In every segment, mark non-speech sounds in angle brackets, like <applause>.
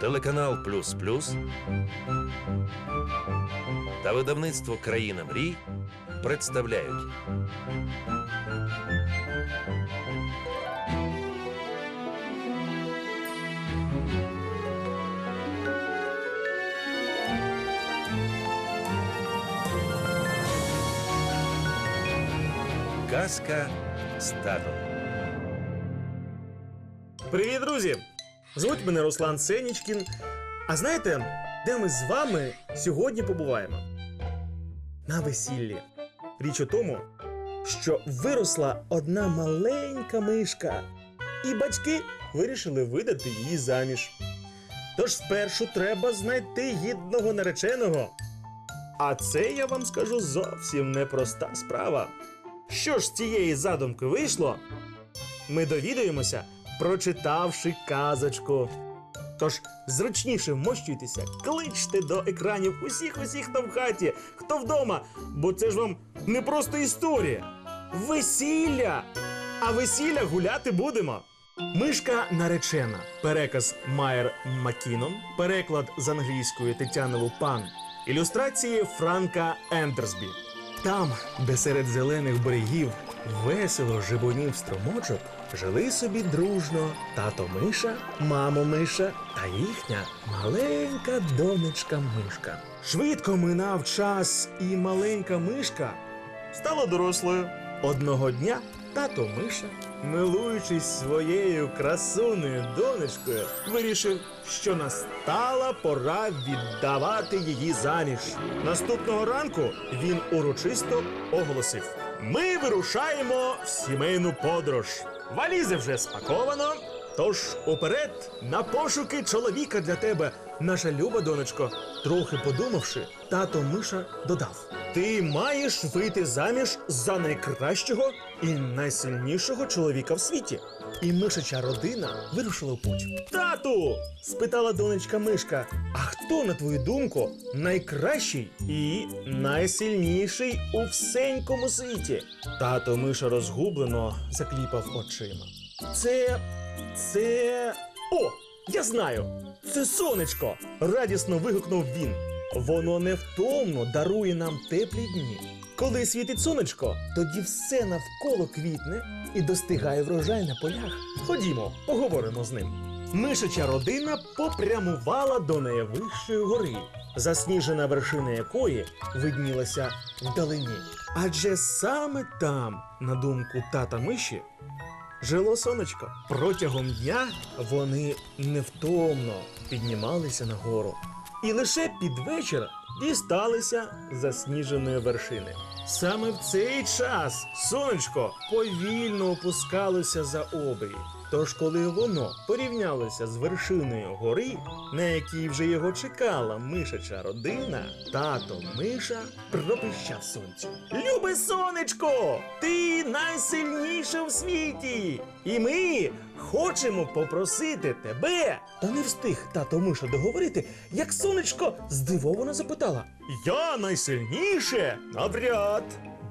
Телеканал Плюс Плюс та видавництво Країна мрій представляють Казка з татом. Привіт, друзі! Звуть мене Руслан Сенічкін. А знаєте, де ми з вами сьогодні побуваємо? На весіллі. Річ у тому, що виросла одна маленька мишка, і батьки вирішили видати її заміж. Тож спершу треба знайти гідного нареченого. А це я вам скажу зовсім непроста справа. Що ж з цієї задумки вийшло? Ми довідаємося, прочитавши казочку. Тож зручніше вмощуйтеся, кличте до екранів усіх усіх хто в хаті, хто вдома, бо це ж вам не просто історія. Весілля! А весілля гуляти будемо. Мишка наречена. Переказ Майер Маккінон, переклад з англійської Тетяни Лупан, ілюстрації Франка Ендерсбі. Там, де серед зелених берегів весело жибонів струмочок, жили собі дружно тато Миша, мамо Миша та їхня маленька донечка Мишка. Швидко минав час, і маленька мишка стала дорослою. Одного дня тато Миша, милуючись своєю красуною донечкою, вирішив, що настала пора віддавати її заміж. Наступного ранку він урочисто оголосив: Ми вирушаємо в сімейну подорож. Валізи вже спаковано. Тож уперед на пошуки чоловіка для тебе, наша люба донечко. Трохи подумавши, тато Миша додав: Ти маєш вийти заміж за найкращого і найсильнішого чоловіка в світі. І мишача родина вирушила в путь. Тату! спитала донечка Мишка. А хто, на твою думку, найкращий і найсильніший у всенькому світі? Тато Миша розгублено закліпав очима. Це. це. О! Я знаю! Це сонечко! радісно вигукнув він. Воно невтомно дарує нам теплі дні. Коли світить сонечко, тоді все навколо квітне і достигає врожай на полях. Ходімо, поговоримо з ним. Мишача родина попрямувала до найвищої гори, засніжена вершина якої виднілася вдалині. Адже саме там, на думку тата миші, жило сонечко. Протягом дня вони невтомно піднімалися нагору. І лише під вечір дісталися засніженої вершини. Саме в цей час сонечко повільно опускалося за обрій. Тож, коли воно порівнялося з вершиною гори, на якій вже його чекала мишача родина, тато Миша пропищав сонцю. Любе сонечко, ти найсильніша в світі! І ми хочемо попросити тебе. Та не встиг тато Миша договорити, як сонечко здивовано запитала: Я найсильніше? Навряд.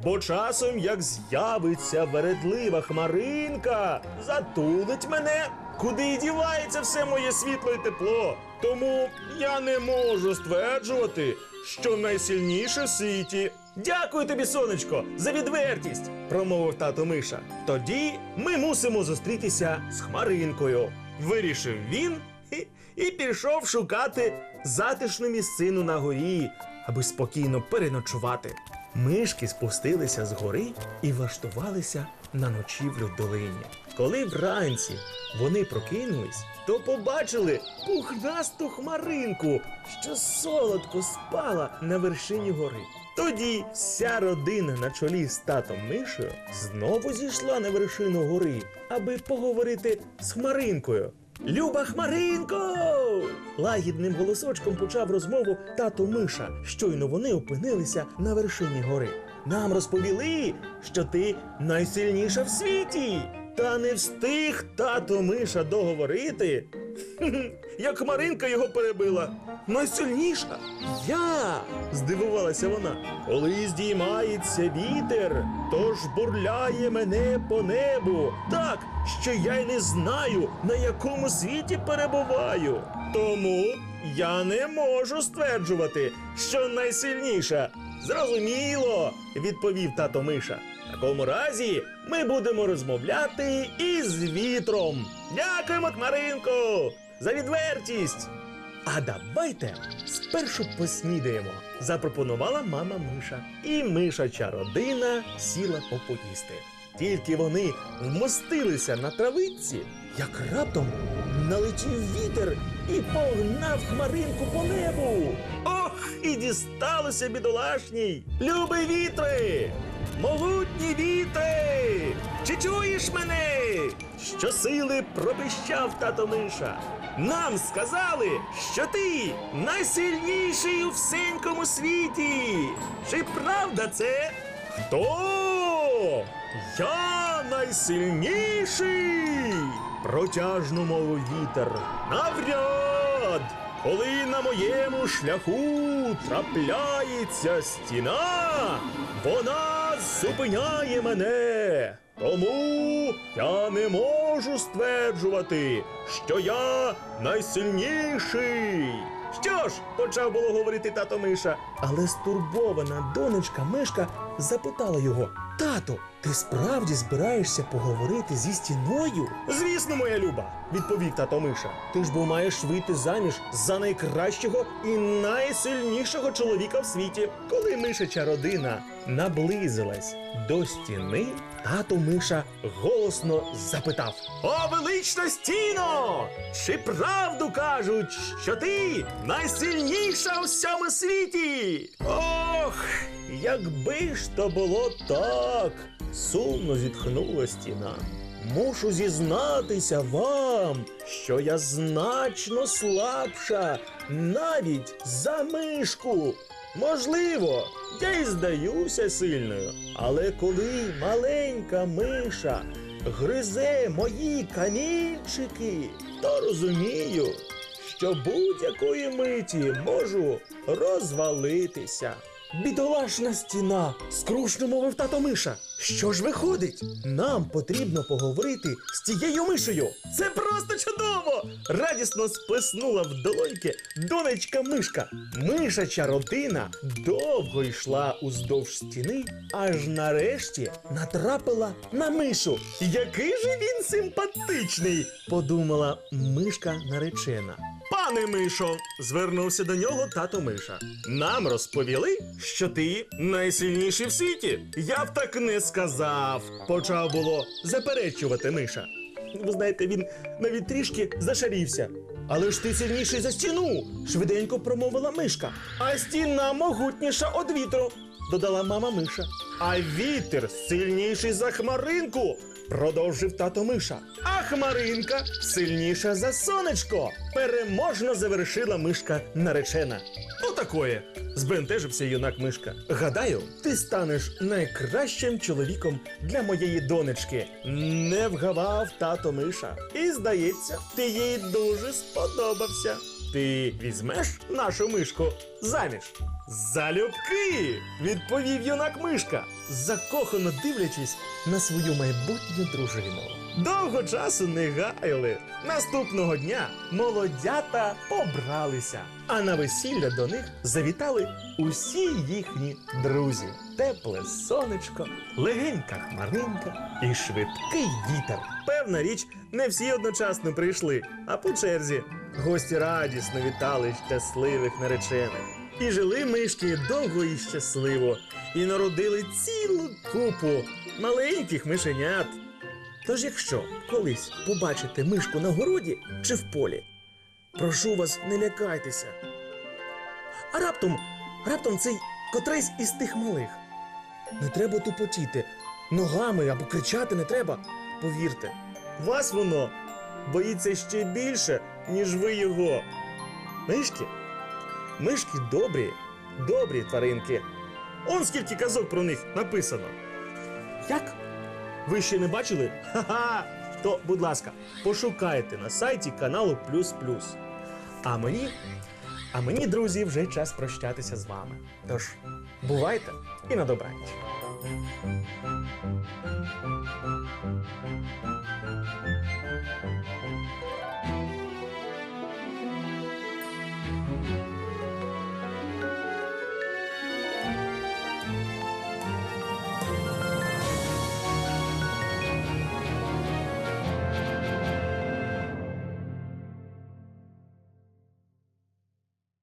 Бо часом, як з'явиться вередлива хмаринка, затулить мене, куди й дівається все моє світло і тепло. Тому я не можу стверджувати, що найсильніше в світі. Дякую тобі, сонечко, за відвертість, промовив тато Миша. Тоді ми мусимо зустрітися з хмаринкою. Вирішив він і, і пішов шукати затишну місцину на горі, аби спокійно переночувати. Мишки спустилися з гори і влаштувалися на ночівлю в долині. Коли вранці вони прокинулись, то побачили пухнасту хмаринку, що солодко спала на вершині гори. Тоді вся родина на чолі з татом Мишею знову зійшла на вершину гори, аби поговорити з хмаринкою. Люба Хмаринко! Лагідним голосочком почав розмову тато Миша. Щойно вони опинилися на вершині гори. Нам розповіли, що ти найсильніша в світі. Та не встиг тато Миша договорити, <laughs> як Хмаринка його перебила. Найсильніша я, здивувалася вона. Коли здіймається вітер, то ж бурляє мене по небу, так, що я й не знаю, на якому світі перебуваю. Тому я не можу стверджувати, що найсильніша. Зрозуміло, відповів тато Миша. В такому разі ми будемо розмовляти із вітром. Дякуємо, Хмаринко, за відвертість. А давайте спершу поснідаємо, запропонувала мама Миша. І мишача родина сіла попоїсти. Тільки вони вмостилися на травиці, як раптом налетів вітер і погнав хмаринку по небу. І дісталося бідолашній! Любий вітри! Могутні вітри! Чи чуєш мене? Щосили пропищав тато Миша. Нам сказали, що ти найсильніший у всенькому світі. Чи правда це? Хто? Я найсильніший. Протяжно мовив вітер. Навряд, коли на моєму шляху трапляється стіна, вона зупиняє мене. Тому я не можу стверджувати, що я найсильніший. Що ж, почав було говорити тато Миша, але стурбована донечка Мишка запитала його: Тато, ти справді збираєшся поговорити зі стіною? Звісно, моя люба, відповів тато Миша. Ти ж бо маєш вийти заміж за найкращого і найсильнішого чоловіка в світі. Коли мишача родина наблизилась до стіни, тато Миша голосно запитав: О, велична стіно! Чи правду кажуть, що ти найсильніша у всьому світі? Ох, якби ж то було так, сумно зітхнула стіна. Мушу зізнатися вам, що я значно слабша навіть за мишку. Можливо, я й здаюся сильною, але коли маленька миша гризе мої камінчики, то розумію, що будь-якої миті можу розвалитися. Бідолашна стіна, скрушно мовив тато Миша. Що ж виходить? Нам потрібно поговорити з тією мишею. Це просто чудово! Радісно сплеснула в долоньки донечка мишка. Мишача родина довго йшла уздовж стіни, аж нарешті натрапила на мишу. Який же він симпатичний, подумала мишка наречена. Пане Мишо, звернувся до нього тато Миша. Нам розповіли, що ти найсильніший в світі. Я б так не сказав, почав було заперечувати Миша. Ви знаєте, він навіть трішки зашарівся. Але ж ти сильніший за стіну, швиденько промовила мишка. А стіна могутніша від вітру, додала мама Миша. А вітер сильніший за хмаринку, продовжив тато Миша. А хмаринка сильніша за сонечко. Переможно завершила мишка наречена. Отакоє. Збентежився юнак мишка. Гадаю, ти станеш найкращим чоловіком для моєї донечки. Не вгавав тато миша. І здається, ти їй дуже сподобався. Ти візьмеш нашу мишку заміж? Залюбки! відповів юнак мишка, закохано дивлячись на свою майбутню дружину. Довго часу не гаяли. Наступного дня молодята побралися, а на весілля до них завітали усі їхні друзі. Тепле сонечко, легенька хмаринка і швидкий вітер. Певна річ, не всі одночасно прийшли, а по черзі. Гості радісно вітали щасливих наречених. І жили мишки довго і щасливо, і народили цілу купу маленьких мишенят. Тож, якщо колись побачите мишку на городі чи в полі, прошу вас, не лякайтеся. А раптом, раптом цей котрийсь із тих малих. Не треба тупотіти, ногами або кричати не треба. Повірте, вас воно боїться ще більше, ніж ви його. Мишки? Мишки добрі, добрі тваринки. Он скільки казок про них написано. Як? ви ще не бачили? Ха-ха! То, будь ласка, пошукайте на сайті каналу Плюс Плюс. А мені, а мені, друзі, вже час прощатися з вами. Тож, бувайте і на добраніч.